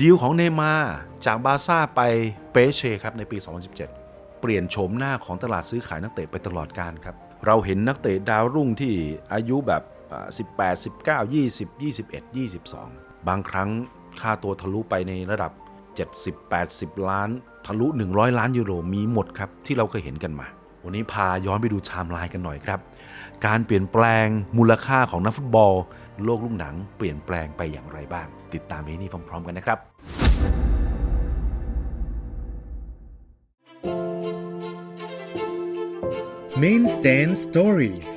ดีลของเนมาจากบาซ่าไปเปเช่ครับในปี 2017 เปลี่ยนโฉมหน้าของตลาดซื้อขายนักเตะไปตลอดการครับ เราเห็นนักเตะดาวรุ่งที่อายุแบบ 18 19 20 21 22 บางครั้งค่าตัวทะลุไปในระดับ 70 80 ล้าน ทะลุ 100 ล้านยูโรมีหมดครับ ที่เราเคยเห็นกันมา วันนี้พาย้อนไปดูไทม์ไลน์กันหน่อยครับ การเปลี่ยนแปลงมูลค่าของนักฟุตบอล โลกลูกหนังเปลี่ยนแปลงไปอย่างไรบ้าง ติดตามเฮนี่พร้อมๆกันนะครับ Main Stand Stories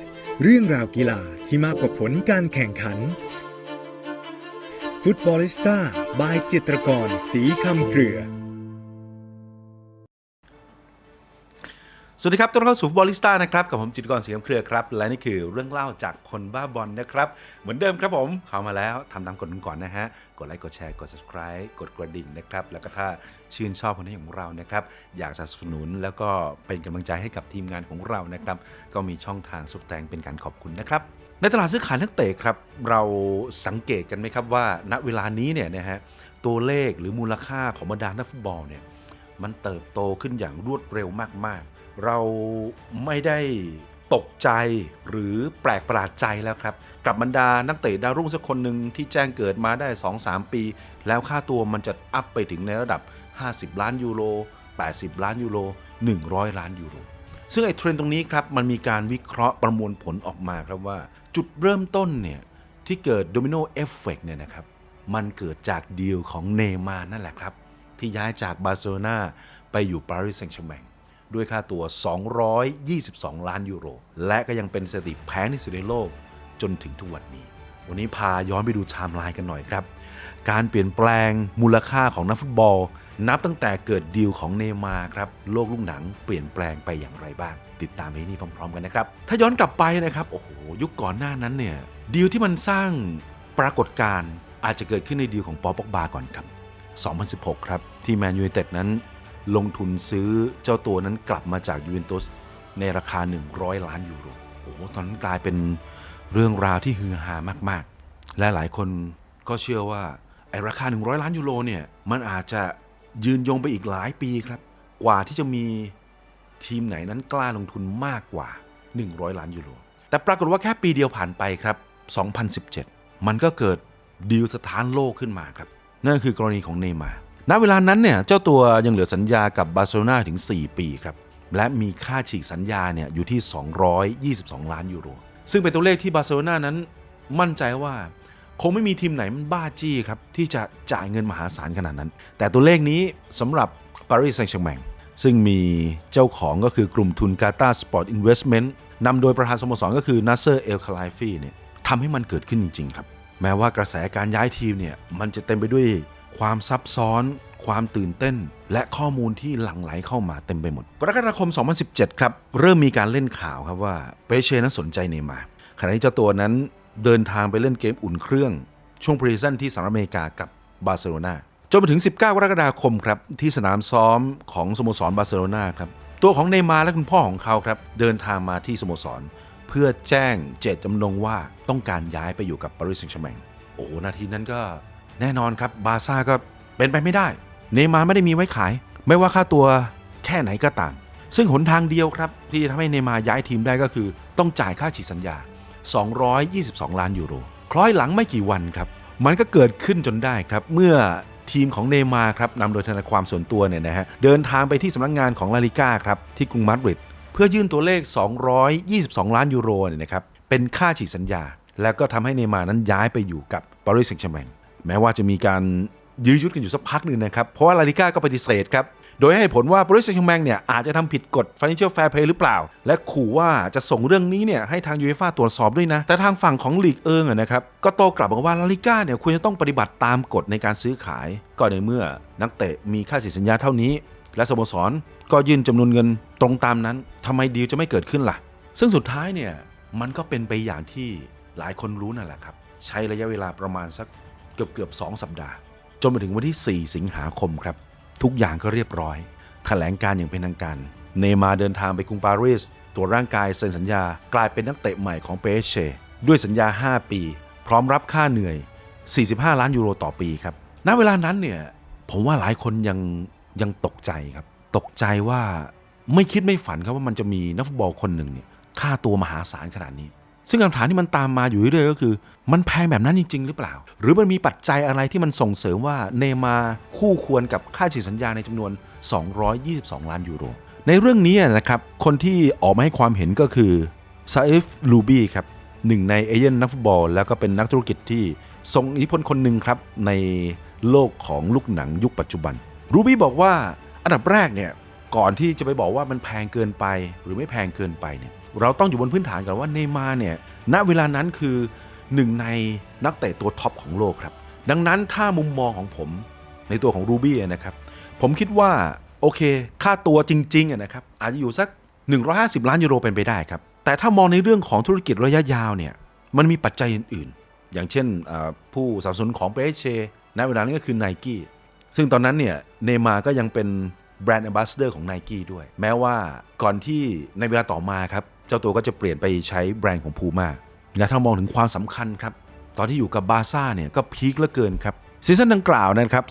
เรื่องราวกีฬาที่มากกว่าผลการแข่งขัน ฟุตบอลิสต้าบายจิตรกร สีคำเกลือ สวัสดีครับต้อนรับเข้าสู่ฟุตบอลลิสต้านะครับ กับผมจิตกรเสียงเครือครับ และนี่คือเรื่องเล่าจากคนบ้าบอลนะครับ เหมือนเดิมครับผม เข้ามาแล้วทำตามกฎก่อนนะฮะ กดไลค์ กดแชร์ กด subscribe กดกระดิ่งนะครับ แล้วก็ถ้าชื่นชอบผลงานของเรานะครับ อยากสนับสนุนแล้วก็เป็นกำลังใจให้กับทีมงานของเรานะครับ ก็มีช่องทางสุดแตงเป็นการขอบคุณนะครับ ในตลาดซื้อขายนักเตะครับ เราสังเกตกันไหมครับว่า ณ เวลานี้เนี่ยนะฮะ ตัวเลขหรือมูลค่าของบรรดานักฟุตบอลเนี่ย มันเติบโตขึ้นอย่างรวดเร็วมากๆ เราไม่ได้ตกใจหรือแปลกประหลาดใจแล้วครับ กับบรรดานักเตะดาวรุ่งสักคนหนึ่งที่แจ้งเกิดมาได้ 2-3 ปี แล้วค่าตัวมันจะอัพไปถึงในระดับ 50 ล้านยูโร 80 ล้านยูโร 100 ล้านยูโร ซึ่งไอ้เทรนด์ตรงนี้ครับ มันมีการวิเคราะห์ประมวลผลออกมาครับว่า จุดเริ่มต้นเนี่ย ที่เกิดโดมิโนเอฟเฟกเนี่ยนะครับ มันเกิดจากดีลของเนมานั่นแหละครับ ที่ย้ายจากบาร์เซโลนาไปอยู่ปารีสแซงต์แชร์แมง ด้วยค่าตัว 222 ล้านยูโร และก็ยังเป็นสถิติแพงที่สุดในโลกจนถึงทุกวันนี้ วันนี้พาย้อนไปดูไทม์ไลน์กันหน่อยครับ การเปลี่ยนแปลงมูลค่าของนักฟุตบอล นับตั้งแต่เกิดดีลของเนย์มาครับ โลกลูกหนังเปลี่ยนแปลงไปอย่างไรบ้าง ติดตามเรื่นี้พร้อมๆ กันนะครับ ถ้าย้อนกลับไปนะครับ โอ้โห ยุคก่อนหน้านั้นเนี่ย ดีลที่มันสร้างปรากฏการณ์อาจจะเกิดขึ้นในดีลของปอปอกบาก่อนครับ 2016 ครับ ที่แมนยูไนเต็ดนั้น ลงทุนซื้อเจ้าตัวนั้นกลับมาจากยูเวนตุสในราคา 100 ล้านยูโร โอ้โห ตอนนั้นกลายเป็นเรื่องราวที่ฮือฮามาก ๆ และหลายคนก็เชื่อว่าไอราคา 100 ล้านยูโรเนี่ย มันอาจจะยืนยงไปอีกหลายปีครับ กว่าที่จะมีทีมไหนนั้นกล้าลงทุนมากกว่า 100 ล้านยูโร แต่ปรากฏว่าแค่ปีเดียวผ่านไปครับ 2017 มันก็เกิดดีลสถานโลกขึ้นมาครับ นั่นคือกรณีของเนย์มาร์ ณเวลานั้นเนี่ยเจ้าตัวยังเหลือสัญญากับบาร์เซโลนาถึง 4 ปีครับ และมีค่าฉีกสัญญาเนี่ยอยู่ที่ 222 ล้านยูโร ซึ่งเป็นตัวเลขที่บาร์เซโลนานั้นมั่นใจว่าคงไม่มีทีมไหนมันบ้าจี้ครับที่จะจ่ายเงินมหาศาลขนาดนั้น แต่ตัวเลขนี้สำหรับปารีสแซงต์แชร์แมงซึ่งมีเจ้าของก็คือกลุ่มทุนกาตาสปอร์ตอินเวสท์เมนต์นำโดยประธานสโมสรก็คือนัสเซอร์เอลคาไลฟีเนี่ยทำให้มันเกิดขึ้นจริง ๆ ครับ แม้ว่ากระแสการย้ายทีมเนี่ยมันจะเต็มไปด้วย ความซับซ้อน ความตื่นเต้น และข้อมูลที่หลั่งไหลเข้ามาเต็มไปหมดกรกฎาคม 2017 ครับ เริ่มมีการเล่นข่าวครับว่าเปเช่นั้นสนใจเนมารขณะที่เจ้าตัวนั้นเดินทางไปเล่นเกมอุ่นเครื่อง ช่วงพรีซีซั่นที่สหรัฐอเมริกากับบาร์เซโลนาจนไปถึง 19 กรกฎาคมครับที่สนามซ้อมของสโมสรบาร์เซโลนาครับตัวของเนมารและคุณพ่อของเขาครับเดินทางมาที่สโมสร เพื่อแจ้งเจตจำนงว่าต้องการย้ายไปอยู่กับปารีสแซงต์แชร์แมงโอ้หนาทีนั้นก็ แน่นอนครับบาซ่าก็เป็นไปไม่ได้ เนมาร์ไม่ได้มีไว้ขาย ไม่ว่าค่าตัวแค่ไหนก็ตาม ซึ่งหนทางเดียวครับ ที่จะทำให้เนมาร์ย้ายทีมได้ก็คือ ต้องจ่ายค่าฉีกสัญญา 222 ล้านยูโร คล้อยหลังไม่กี่วันครับ มันก็เกิดขึ้นจนได้ครับ เมื่อทีมของเนมาร์ครับนำโดยทนายความส่วนตัวเนี่ยนะฮะเดินทางไปที่สำนักงานของลาลิก้าครับที่กรุงมาดริดเพื่อยื่นตัวเลข 222 ล้านยูโรเนี่ยนะครับเป็นค่าฉีกสัญญา แล้วก็ทำให้เนมาร์นั้นย้ายไปอยู่กับปารีสแซงต์แชร์แมง แม้ว่าจะมีการยื้อยุดกันอยู่สักพักหนึ่งนะครับ เพราะว่าลาลิก้าก็ปฏิเสธครับ โดยให้ผลว่าปารีสแซงต์แชร์แมงเนี่ยอาจจะทำผิดกฎ Financial Fair Play หรือเปล่า และขู่ว่าจะส่งเรื่องนี้เนี่ยให้ทางยูเอฟ่าตรวจสอบด้วยนะ แต่ทางฝั่งของลีกเอิงอะนะครับก็โต้กลับบอกว่าลาลิก้าเนี่ยควรจะต้องปฏิบัติตามกฎในการซื้อขาย ก็ในเมื่อนักเตะมีค่าเสียสัญญาเท่านี้ และสโมสรก็ยื่นจำนวนเงินตรงตามนั้นทำไมดีลจะไม่เกิดขึ้นล่ะ ซึ่งสุดท้ายเนี่ยมันก็เป็นไปอย่างที่หลายคนรู้นั่นแหละครับใช้ระยะเวลาประมาณสัก เกือบเกือบสองสัปดาห์ จนมาถึงวันที่ 4 สิงหาคมครับ ทุกอย่างก็เรียบร้อยแถลงการอย่างเป็นทางการ เนมาเดินทางไปกรุงปารีสตรวจร่างกายเซ็นสัญญากลายเป็นนักเตะใหม่ของเปเช่ด้วยสัญญา 5 ปี พร้อมรับค่าเหนื่อย 45 ล้านยูโรต่อปีครับณณเวลานั้นเนี่ยผมว่าหลายคนยังยังตกใจครับ ตกใจว่าไม่คิดไม่ฝันครับว่ามันจะมีนักฟุตบอลคนหนึ่งเนี่ยค่าตัวมหาศาลขนาดนี้ ซึ่งคำถามที่มันตามมาอยู่เรื่อยก็คือ มันแพงแบบนั้นจริง ๆ หรือเปล่า หรือมันมีปัจจัยอะไรที่มันส่งเสริมว่าเนมาคู่ควรกับค่าฉีดสัญญาในจำนวน 222 ล้านยูโร ในเรื่องนี้นะครับคนที่ออกมาให้ความเห็นก็คือซาเอฟลูบี้ครับหนึ่งในเอเย่นนักฟุตบอล แล้วก็เป็นนักธุรกิจที่ทรงอิทธิพลคนหนึ่งครับในโลกของลูกหนังยุคปัจจุบัน รูบี้บอกว่าอันดับแรกเนี่ยก่อนที่จะไปบอกว่ามันแพงเกินไปหรือไม่แพงเกินไปเนี่ย เราต้องอยู่บนพื้นฐานก่อนว่าเนมาเนี่ยณเวลานั้นคือหนึ่งในนักเตะตัวท็อปของโลกครับ ดังนั้นถ้ามุมมองของผมในตัวของรูบี้นะครับ ผมคิดว่าโอเค ค่าตัวจริงๆนะครับอาจจะอยู่สัก 150 ล้านยูโรเป็นไปได้ครับ แต่ถ้ามองในเรื่องของธุรกิจระยะยาวเนี่ยมันมีปัจจัยอื่นๆ อย่างเช่นผู้สนับสนุนของเปเชณเวลานั้นก็คือ n i กี้ซึ่งตอนนั้นเนี่ยเนมาก็ยังเป็นแบรนด์ a m b a s s a d o r ของ n i กี้ด้วย แม้ว่าก่อนที่ในเวลาต่อมาครับ เจ้าตัวก็จะเปลี่ยนไปใช้แบรนด์ของพูม่าและถ้ามองถึงความสำคัญครับ ตอนที่อยู่กับบาซ่าเนี่ยก็พีคเหลือเกินครับซีซั่นดังกล่าวนะครับ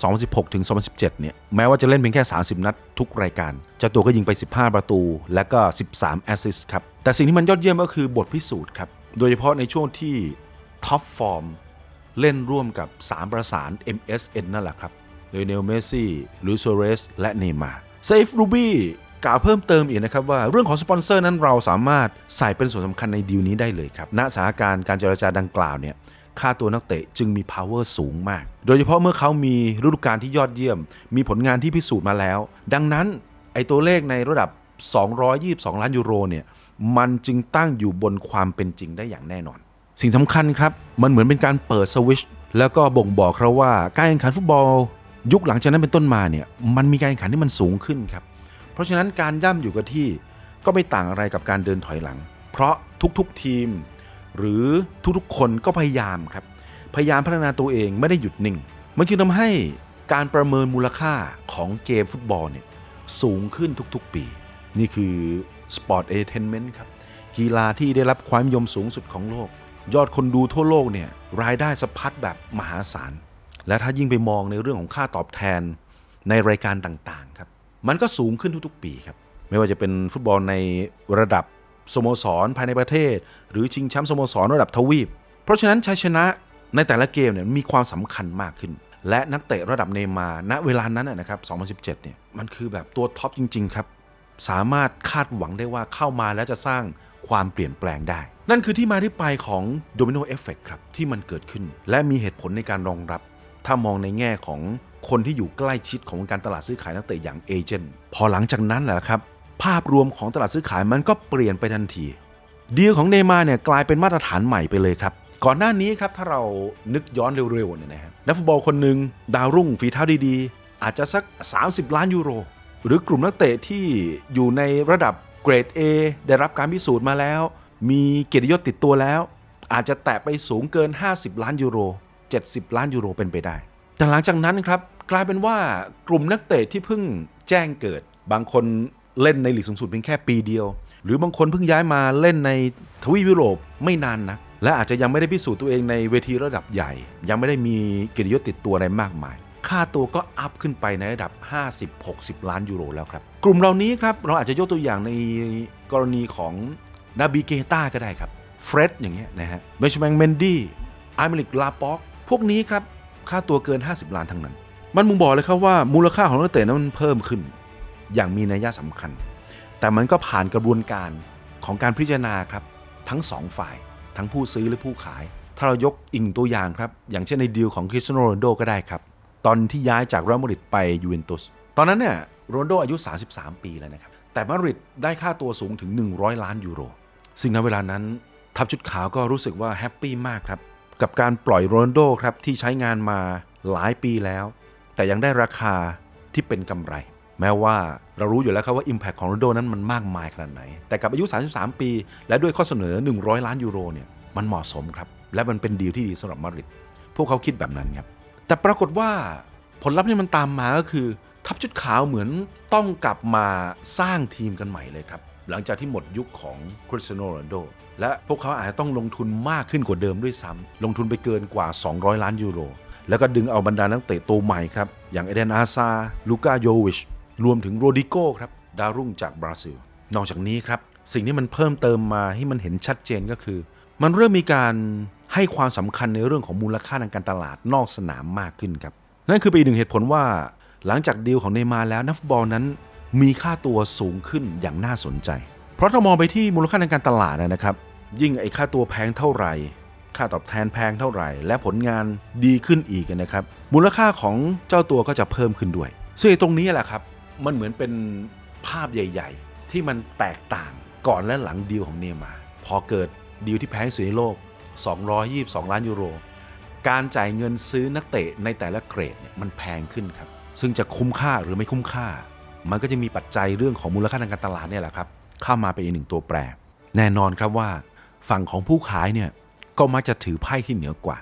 2016 ถึง 2017 เนี่ย แม้ว่าจะเล่นเพียงแค่ 30 นัดทุกรายการ เจ้าตัวก็ยิงไป 15 ประตู และก็ 13 แอสซิสต์ครับ แต่สิ่งที่มันยอดเยี่ยมก็คือบทพิสูจน์ครับ โดยเฉพาะในช่วงที่ท็อปฟอร์มเล่นร่วมกับ 3 ประสาน MSN นั่นแหละครับ โดยเนลเมซี่ลุยโซเรส และเนย์มาร์เซฟรูบี้ กล่าวเพิ่มเติมอีกนะครับว่าเรื่องของสปอนเซอร์นั้นเราสามารถใส่เป็นส่วนสำคัญในดีลนี้ได้เลยครับณสถานการณ์การเจรจาดังกล่าวเนี่ยค่าตัวนักเตะจึงมี power สูงมาก โดยเฉพาะเมื่อเขามีฤดูกาลที่ยอดเยี่ยม มีผลงานที่พิสูจน์มาแล้ว ดังนั้นไอตัวเลขในระดับ 222 ล้านยูโรเนี่ย มันจึงตั้งอยู่บนความเป็นจริงได้อย่างแน่นอน สิ่งสำคัญครับ มันเหมือนเป็นการเปิดสวิชแล้วก็บ่งบอกเราว่าการแข่งขันฟุตบอล ยุคหลังจากนั้นเป็นต้นมาเนี่ย มันมีการแข่งขันที่มันสูงขึ้นครับ เพราะฉะนั้นการย่ำอยู่กับที่ก็ไม่ต่างอะไรกับการเดินถอยหลัง เพราะทุกๆทีม หรือทุกๆคนก็พยายามครับ พยายามพัฒนาตัวเองไม่ได้หยุดนิ่ง มันจึงทำให้การประเมินมูลค่าของเกมฟุตบอลเนี่ยสูงขึ้นทุกๆปี นี่คือ Sport Entertainment ครับกีฬาที่ได้รับความนิยมสูงสุดของโลก ยอดคนดูทั่วโลกเนี่ยรายได้สะพัดแบบมหาศาล และถ้ายิ่งไปมองในเรื่องของค่าตอบแทนในรายการต่างๆครับ มันก็สูงขึ้นทุกๆ ปีครับ ไม่ว่าจะเป็นฟุตบอลในระดับสโมสรภายในประเทศ หรือชิงแชมป์สโมสรระดับทวีป เพราะฉะนั้นชัยชนะในแต่ละเกมเนี่ยมีความสำคัญมากขึ้น และนักเตะระดับเนมาณเวลานั้นนะนะครับ 2017 เนี่ยมันคือแบบตัวท็อปจริง ๆ ครับ สามารถคาดหวังได้ว่าเข้ามาแล้วจะสร้างความเปลี่ยนแปลงได้ นั่นคือที่มาที่ไปของโดมิโนเอฟเฟกครับที่มันเกิดขึ้น และมีเหตุผลในการรองรับ ถ้ามองในแง่ของ คนที่อยู่ใกล้ชิดของการตลาดซื้อขายนักเตะอย่างเอเจนต์พอหลังจากนั้นแหละครับ ภาพรวมของตลาดซื้อขายมันก็เปลี่ยนไปทันทีดีลของเนยมาเนี่ยกลายเป็นมาตรฐานใหม่ไปเลยครับ ก่อนหน้านี้ครับถ้าเรานึกย้อนเร็วๆเนี่ยนะครับนักฟุตบอลคนหนึ่งดาวรุ่งฝีเท้าดีๆ อาจจะสัก 30 ล้านยูโร หรือกลุ่มนักเตะที่อยู่ในระดับเกรด A ได้รับการพิสูจน์มาแล้ว มีเกียรติยศติดตัวแล้ว อาจจะแตะไปสูงเกิน 50 ล้านยูโร 70 ล้านยูโรเป็นไปได้ แต่หลังจากนั้นครับ กลายเป็นว่ากลุ่มนักเตะที่เพิ่งแจ้งเกิด บางคนเล่นในลีกสูงสุดเพียงแค่ปีเดียว หรือบางคนเพิ่งย้ายมาเล่นในทวีปยุโรปไม่นานนะและอาจจะยังไม่ได้พิสูจน์ตัวเองในเวทีระดับใหญ่ ยังไม่ได้มีเกียรติยศติดตัวอะไรมากมาย ค่าตัวก็อัพขึ้นไปในระดับ 50-60 ล้านยูโรแล้วครับ กลุ่มเหล่านี้ครับเราอาจจะยกตัวอย่างในกรณีของนาบิเกต้าก็ได้ครับเฟร็ดอย่างเงี้ยนะฮะเบชแมงเมนดี้ไอเมลิกลาป็อกพวกนี้ครับค่าตัวเกิน 50 ล้านทั้งนั้น มันมุงบอกเลยครับว่ามูลค่าของนักเตะนั้นมันเพิ่มขึ้น อย่างมีนัยสำคัญ แต่มันก็ผ่านกระบวนการของการพิจารณาครับทั้งสองฝ่าย ทั้งผู้ซื้อและผู้ขาย ถ้าเรายกอีกหนึ่งตัวอย่างครับ อย่างเช่นในดีลของคริสเตียโนโรนโดก็ได้ครับ ตอนที่ย้ายจากเรอัลมาดริดไปยูเวนตุสตอนนั้นเนี่ยโรนโดอายุ 33 ปีแล้วนะครับ แต่มาดริดได้ค่าตัวสูงถึง 100 ล้านยูโร ซึ่งณเวลานั้น ทัพชุดขาวก็รู้สึกว่าแฮปปี้มากครับ กับการปล่อยโรนโดครับที่ใช้งานมาหลายปีแล้ว แต่ยังได้ราคาที่เป็นกำไร แม้ว่าเรารู้อยู่แล้วครับว่า Impact ของโรนโดนั้นมันมากมายขนาดไหน แต่กับอายุ 33 ปี และด้วยข้อเสนอ 100 ล้านยูโรเนี่ยมันเหมาะสมครับ และมันเป็นดีลที่ดีสำหรับมาริดพวกเขาคิดแบบนั้นครับแต่ปรากฏว่าผลลัพธ์ที่มันตามมาก็คือ ทัพชุดขาวเหมือนต้องกลับมาสร้างทีมกันใหม่เลยครับ หลังจากที่หมดยุคของคริสเตียโนโรนัลโดและพวกเขาอาจจะต้องลงทุนมากขึ้นกว่าเดิมด้วยซ้ำลงทุนไปเกินกว่า 200 ล้านยูโร แล้วก็ดึงเอาบรรดานักเตะตัวใหม่ครับ อย่างเอเดนอาซา ลูกาโยวิช รวมถึงโรดิโก้ครับ ดาวรุ่งจากบราซิล นอกจากนี้ครับ สิ่งที่มันเพิ่มเติมมาให้มันเห็นชัดเจนก็คือ มันเริ่มมีการให้ความสำคัญในเรื่องของมูลค่าทางการตลาดนอกสนามมากขึ้นครับ นั่นคือเป็นอีกหนึ่งเหตุผลว่า หลังจากดีลของเนย์มาแล้วนักฟุตบอลนั้น มีค่าตัวสูงขึ้นอย่างน่าสนใจ เพราะถ้ามองไปที่มูลค่าทางการตลาดนะครับ ยิ่งไอ้ค่าตัวแพงเท่าไหร่ ค่าตอบแทนแพงเท่าไหร่ และผลงานดีขึ้นอีกนะครับ มูลค่าของเจ้าตัวก็จะเพิ่มขึ้นด้วย ซึ่งตรงนี้แหละครับ มันเหมือนเป็นภาพใหญ่ ๆ ที่มันแตกต่างก่อนและหลังดีลของเนย์มาร์พอเกิดดีลที่แพงที่สุดในโลก 222 ล้านยูโร การจ่ายเงินซื้อนักเตะในแต่ละเกรดเนี่ยมันแพงขึ้นครับ ซึ่งจะคุ้มค่าหรือไม่คุ้มค่า มันก็จะมีปัจจัยเรื่องของมูลค่าทางการตลาดเนี่ยแหละครับ เข้ามาเป็นอีกหนึ่งตัวแปร แน่นอนครับว่า ฝั่งของผู้ขายเนี่ย ก็มักจะถือไพ่ที่เหนือกว่า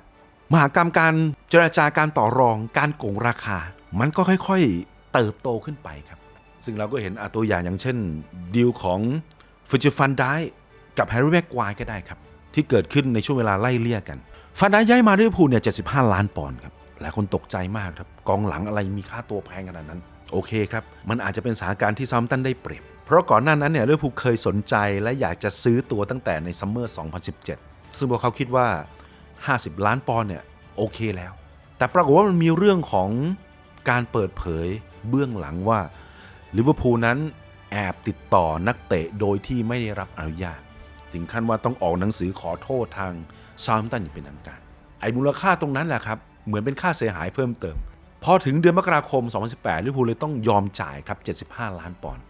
มหากรรมการเจราจาการต่อรองการโกงราคา มันก็ค่อยๆเติบโตขึ้นไปครับ ซึ่งเราก็เห็นอตัวอย่างอย่างเช่นดีลของฟิจิฟันได้กับแฮร์รี่แม็กควายก็ได้ครับ ที่เกิดขึ้นในช่วงเวลาไล่เลี่ยกัน ฟันได้ย้ายมาลิเวอร์พูลเนี่ย 75 ล้านปอนด์ครับหลายคนตกใจมากครับ กองหลังอะไรมีค่าตัวแพงขนาดนั้น โอเคครับ มันอาจจะเป็นสถานการณ์ที่ซัมตันได้เปรียบ เพราะก่อนหน้านั้นเนี่ยลิเวอร์พูลเคยสนใจและอยากจะซื้อตัวตั้งแต่ในซัมเมอร์ 2017 ซึ่งพวกเขาคิดว่า 50 ล้านปอนด์เนี่ยโอเคแล้ว แต่ปรากฏว่ามันมีเรื่องของการเปิดเผยเบื้องหลังว่าลิเวอร์พูลนั้นแอบติดต่อนักเตะโดยที่ไม่ได้รับอนุญาต ถึงขั้นว่าต้องออกหนังสือขอโทษทางซาวด์ตันอย่างเป็นทางการ ไอ้มูลค่าตรงนั้นแหละครับ เหมือนเป็นค่าเสียหายเพิ่มเติม พอถึงเดือนมกราคม 2018ลิเวอร์พูลเลยต้องยอมจ่ายครับ 75 ล้านปอนด์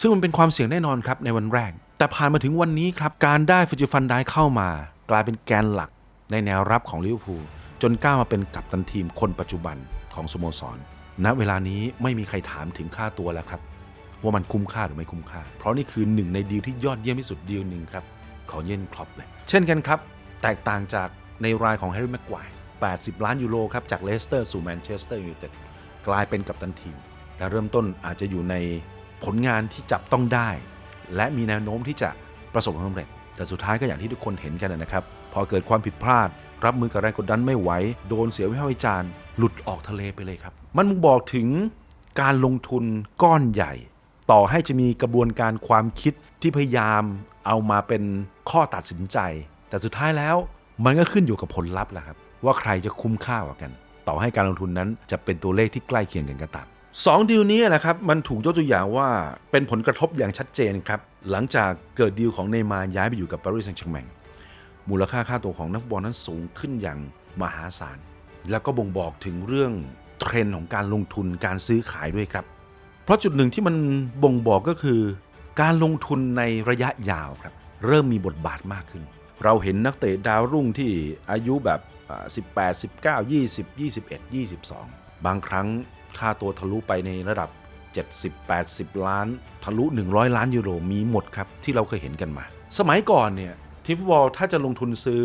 ซึ่งมันเป็นความเสี่ยงแน่นอนครับในวันแรก แต่ผ่านมาถึงวันนี้ครับ การได้ฟิจิฟันได้เข้ามา กลายเป็นแกนหลักในแนวรับของลิเวอร์พูลจนก้าวมาเป็นกัปตันทีมคนปัจจุบันของสโมสร ณ เวลานี้ไม่มีใครถามถึงค่าตัวแล้วครับ ว่ามันคุ้มค่าหรือไม่คุ้มค่า เพราะนี่คือหนึ่งในดีลที่ยอดเยี่ยมที่สุดดีลหนึ่งครับของเยนครอปเลย เช่นกันครับ แตกต่างจากในรายของแฮร์รี่แม็กควาย80 ล้านยูโรครับจากเลสเตอร์สู่แมนเชสเตอร์ยูไนเต็ดกลายเป็นกัปตันทีมและเริ่มต้นอาจจะอยู่ในผลงานที่จับต้องได้ และมีแนวโน้มที่จะประสบความสำเร็จ แต่สุดท้ายก็อย่างที่ทุกคนเห็นกันนะครับ พอเกิดความผิดพลาด รับมือกับแรงกดดันไม่ไหว โดนเสียวิพากษ์วิจารณ์หลุดออกทะเลไปเลยครับ มันบ่งบอกถึงการลงทุนก้อนใหญ่ ต่อให้จะมีกระบวนการความคิดที่พยายามเอามาเป็นข้อตัดสินใจ แต่สุดท้ายแล้วมันก็ขึ้นอยู่กับผลลัพธ์แหละครับ ว่าใครจะคุ้มค่ากว่ากัน ต่อให้การลงทุนนั้นจะเป็นตัวเลขที่ใกล้เคียงกันก็ตาม สองดีลนี้นะครับมันถูกยกตัวอย่างว่าเป็นผลกระทบอย่างชัดเจนครับ หลังจากเกิดดีลของเนย์มาร์ย้ายไปอยู่กับปารีสแซงต์แชร์แมงมูลค่าค่าตัวของนักฟุตบอลนั้นสูงขึ้นอย่างมหาศาล แล้วก็บ่งบอกถึงเรื่องเทรนด์ของการลงทุนการซื้อขายด้วยครับ เพราะจุดหนึ่งที่มันบ่งบอกก็คือ การลงทุนในระยะยาวครับ เริ่มมีบทบาทมากขึ้น เราเห็นนักเตะดาวรุ่งที่อายุแบบอ่า18 19 20 21 22 บางครั้ง ค่าตัวทะลุไปในระดับ 70 80 ล้าน ทะลุ 100 ล้านยูโรมีหมดครับ ที่เราเคยเห็นกันมา สมัยก่อนเนี่ยทีฟุตบอลถ้าจะลงทุนซื้อ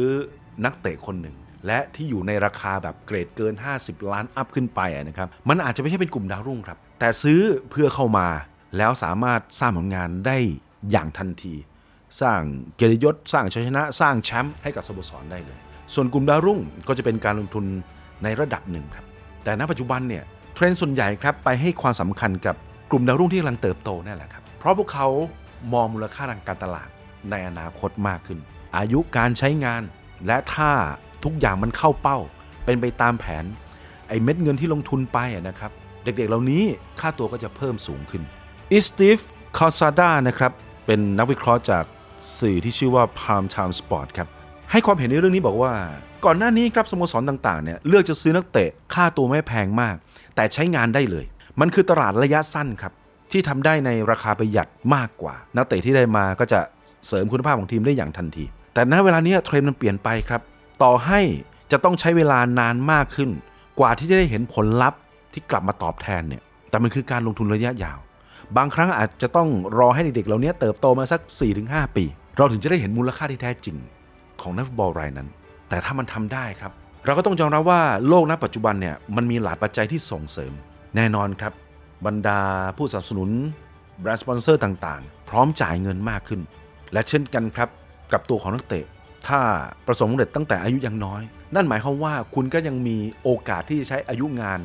นักเตะคนหนึ่ง และที่อยู่ในราคาแบบเกรดเกิน 50 ล้านอัพขึ้นไปนะครับ มันอาจจะไม่ใช่เป็นกลุ่มดาวรุ่งครับ แต่ซื้อเพื่อเข้ามาแล้วสามารถสร้างผลงานได้อย่างทันที สร้างเกียรติยศสร้างชัยชนะ สร้างแชมป์ให้กับสโมสรได้เลย ส่วนกลุ่มดาวรุ่งก็จะเป็นการลงทุนในระดับหนึ่งครับแต่ณปัจจุบันเนี่ย เทรนด์ส่วนใหญ่ครับไปให้ความสำคัญกับกลุ่มดาวรุ่งที่กำลังเติบโตนั่นแหละครับ เพราะพวกเขามองมูลค่าทางการตลาดในอนาคตมากขึ้น อายุการใช้งาน และถ้าทุกอย่างมันเข้าเป้า เป็นไปตามแผน ไอ้เม็ดเงินที่ลงทุนไปนะครับ เด็กๆ เหล่านี้ค่าตัวก็จะเพิ่มสูงขึ้นอีสตีฟคอซาดานะครับ เป็นนักวิเคราะห์จากสื่อที่ชื่อว่า Palm Town Sport ครับ ให้ความเห็นในเรื่องนี้บอกว่า ก่อนหน้านี้ครับสโมสรต่างๆเนี่ยเลือกจะซื้อนักเตะค่าตัวไม่แพงมาก แต่ใช้งานได้เลย มันคือตลาดระยะสั้นครับ ที่ทำได้ในราคาประหยัดมากกว่า นักเตะที่ได้มาก็จะเสริมคุณภาพของทีมได้อย่างทันที แต่ณเวลานี้เทรนด์มันเปลี่ยนไปครับ ต่อให้จะต้องใช้เวลานานมากขึ้น กว่าที่จะได้เห็นผลลัพธ์ที่กลับมาตอบแทนเนี่ย แต่มันคือการลงทุนระยะยาว บางครั้งอาจจะต้องรอให้เด็กๆเหล่านี้เติบโตมาสัก 4-5 ปี เราถึงจะได้เห็นมูลค่าที่แท้จริงของนักฟุตบอลรายนั้น แต่ถ้ามันทำได้ครับ เราก็ต้องยอมรับว่าโลกณปัจจุบันเนี่ยมันมีหลายปัจจัยที่ส่งเสริม แน่นอนครับ บรรดาผู้สนับสนุนแบรนด์สปอนเซอร์ต่างๆ พร้อมจ่ายเงินมากขึ้น และเช่นกันครับกับตัวของนักเตะ ถ้าประสบความสำเร็จตั้งแต่อายุยังน้อย นั่นหมายความว่าคุณก็ยังมีโอกาสที่จะใช้อายุงาน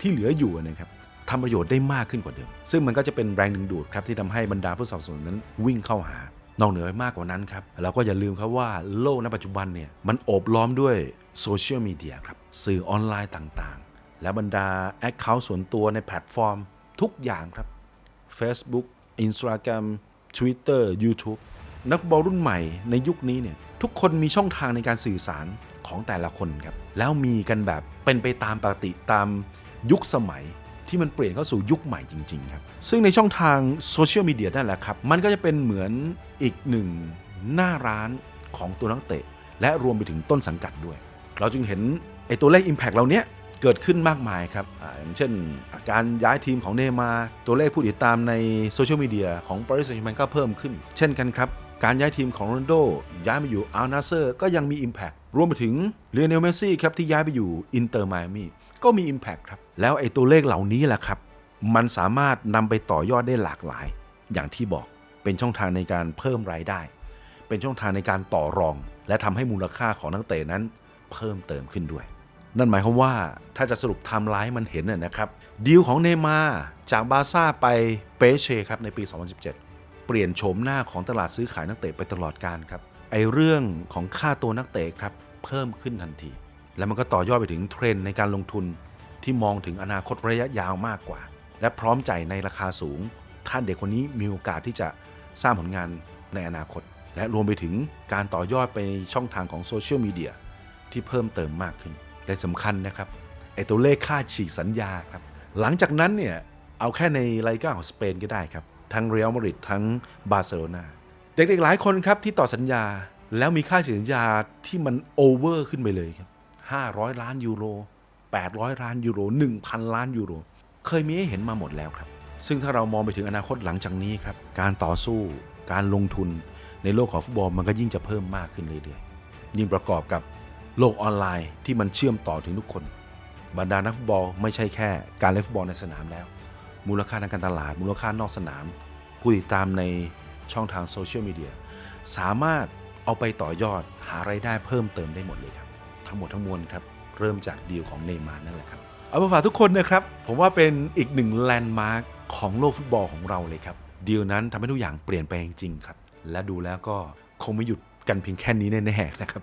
ที่เหลืออยู่นะครับทำประโยชน์ได้มากขึ้นกว่าเดิม ซึ่งมันก็จะเป็นแรงดึงดูดครับที่ทำให้บรรดาผู้สนับสนุนนั้นวิ่งเข้าหา นอกเหนือไปมากกว่านั้นครับเราก็อย่าลืมครับว่าโลกณปัจจุบันเนี่ยมันโอบล้อมด้วยโซเชียลมีเดียครับสื่อออนไลน์ต่างๆ และบรรดาแอคเคาท์ส่วนตัวในแพลตฟอร์ม ทุกอย่างครับ Facebook Instagram Twitter YouTube นักบอลรุ่นใหม่ในยุคนี้เนี่ยทุกคนมีช่องทางในการสื่อสารของแต่ละคนครับแล้วมีกันแบบเป็นไปตามปกติตามยุคสมัย ที่มันเปลี่ยนเข้าสู่ยุคใหม่จริง ๆ ครับ ซึ่งในช่องทางโซเชียลมีเดียนั่นแหละครับ มันก็จะเป็นเหมือนอีกหนึ่งหน้าร้านของตัวนักเตะ และรวมไปถึงต้นสังกัดด้วย เราจึงเห็นไอ้ตัวเลข Impact เหล่านี้เกิดขึ้นมากมายครับออย่างเช่น การย้ายทีมของเนย์มาตัวเลขผู้ติดตามในโซเชียลมีเดียของปารีสแซงต์แชร์แมงก็เพิ่มขึ้น เช่นกันครับ การย้ายทีมของโรนลโด ย้ายมาอยู่อัลนาเซอร์ก็ยังมี Impact รวมไปถึงเลียเนลเมซี่ครับที่ย้ายไปอยู่อินเตอร์ไมอามี ก็มี Impact ครับ แล้วไอ้ตัวเลขเหล่านี้แหละครับ มันสามารถนำไปต่อยอดได้หลากหลาย อย่างที่บอกเป็นช่องทางในการเพิ่มรายได้ เป็นช่องทางในการต่อรอง และทำให้มูลค่าของนักเตะนั้นเพิ่มเติมขึ้นด้วย นั่นหมายความว่าถ้าจะสรุปไทม์ไลน์มันเห็นน่ะนะครับดีลของเนมาจากบาซ่าไปเปเช่ครับในปี 2017 เปลี่ยนโฉมหน้าของตลาดซื้อขายนักเตะไปตลอดการครับไอเรื่องของค่าตัวนักเตะครับเพิ่มขึ้นทันที แล้วมันก็ต่อยอดไปถึงเทรนด์ในการลงทุนที่มองถึงอนาคตระยะยาวมากกว่า และพร้อมใจในราคาสูงท่านเด็กคนนี้มีโอกาสที่จะสร้างผลงานในอนาคต และรวมไปถึงการต่อยอดไปช่องทางของโซเชียลมีเดียที่เพิ่มเติมมากขึ้น และสำคัญนะครับไอตัวเลขค่าฉีกสัญญาครับหลังจากนั้นเนี่ยเอาแค่ในไลกาของสเปนก็ได้ครับ ทั้งเรอัลมาดริดทั้งบาร์เซโลนาเด็กๆหลายคนครับที่ต่อสัญญาแล้วมีค่าฉีกสัญญาที่มันโอเวอร์ขึ้นไปเลยครับ 500 ล้านยูโร 800 ล้านยูโร 1,000 ล้านยูโร เคยมีให้เห็นมาหมดแล้วครับ ซึ่งถ้าเรามองไปถึงอนาคตหลังจากนี้ครับ การต่อสู้การลงทุนในโลกของฟุตบอลมันก็ยิ่งจะเพิ่มมากขึ้นเรื่อยๆยิ่งประกอบกับโลกออนไลน์ที่มันเชื่อมต่อถึงทุกคน บรรดานักฟุตบอลไม่ใช่แค่การเล่นฟุตบอลในสนามแล้ว มูลค่าทางการตลาด มูลค่านอกสนาม ผู้ติดตามในช่องทางโซเชียลมีเดียสามารถเอาไปต่อยอดหาไรายได้เพิ่มเติมได้หมดเลยครับ ทั้งหมดทั้งมวลครับ เริ่มจากดีลของเนย์มาร์นั่นแหละครับ เอามาฝากทุกคนนะครับ ผมว่าเป็นอีกหนึ่งแลนด์มาร์คของโลกฟุตบอลของเราเลยครับดีลนั้นทำให้ทุกอย่างเปลี่ยนไปจริงครับ และดูแล้วก็คงไม่หยุดกันเพียงแค่นี้แน่ๆนะครับ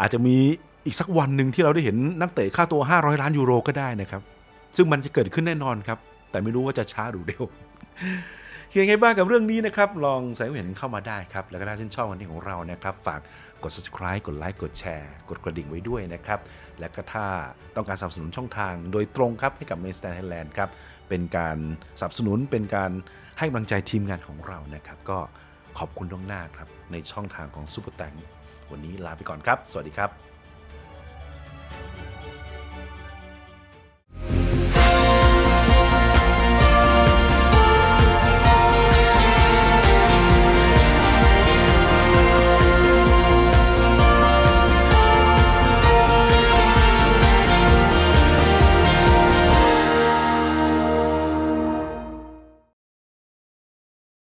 อาจจะมีอีกสักวันหนึ่งที่เราได้เห็นนักเตะค่าตัว 500 ล้านยูโรก็ได้นะครับ ซึ่งมันจะเกิดขึ้นแน่นอนครับ แต่ไม่รู้ว่าจะช้าหรือเร็วคิดยังไงบ้างกับเรื่องนี้นะครับ ลองแสดงความเห็นเข้ามาได้ครับ แล้วก็ถ้าชื่นชอบวันนี้ของเรานะครับ ฝาก กด subscribe กดไลค์กดแชร์กดกระดิ่งไว้ด้วยนะครับ และก็ถ้าต้องการสนับสนุนช่องทางโดยตรงครับให้กับ m a i n s t a n Thailand ครับเป็นการสนับสนุนเป็นการให้กำลังใจทีมงานของเรานะครับ ก็ขอบคุณล่วงหน้าครับในช่องทางของ Super t a n k วันนี้ลาไปก่อนครับ สวัสดีครับ